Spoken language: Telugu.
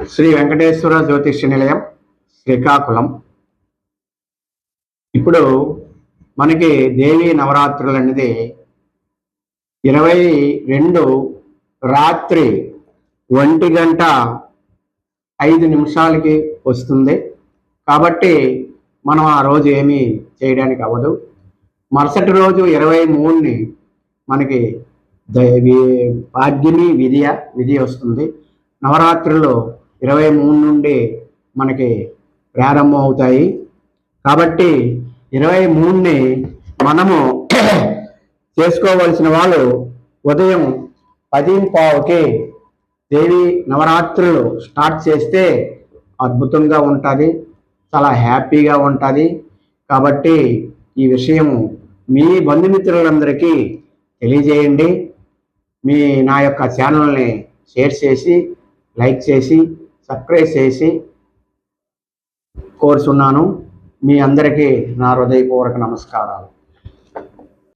శ్రీ వెంకటేశ్వర జ్యోతిష్య నిలయం శ్రీకాకుళం. ఇప్పుడు మనకి దేవీ నవరాత్రులు అనేది ఇరవై రెండు రాత్రి ఒంటి గంట ఐదు నిమిషాలకి వస్తుంది. కాబట్టి మనం ఆ రోజు ఏమీ చేయడానికి అవ్వదు. మరుసటి రోజు ఇరవై మూడుని మనకి దైవీ పాడ్యమి విధియ విధి వస్తుంది. నవరాత్రులు ఇరవై మూడు నుండి మనకి ప్రారంభం అవుతాయి కాబట్టి ఇరవై మూడుని మనము చేసుకోవలసిన వాళ్ళు ఉదయం పదింపావుకి దేవి నవరాత్రులు స్టార్ట్ చేస్తే అద్భుతంగా ఉంటుంది చాలా హ్యాపీగా ఉంటుంది. కాబట్టి ఈ విషయం మీ బంధుమిత్రులందరికీ తెలియజేయండి. మీ నా యొక్క ఛానల్ని షేర్ చేసి లైక్ చేసి సబ్స్క్రైబ్ చేసి కోరుచున్నాను. మీ అందరికీ నా హృదయపూర్వక నమస్కారాలు.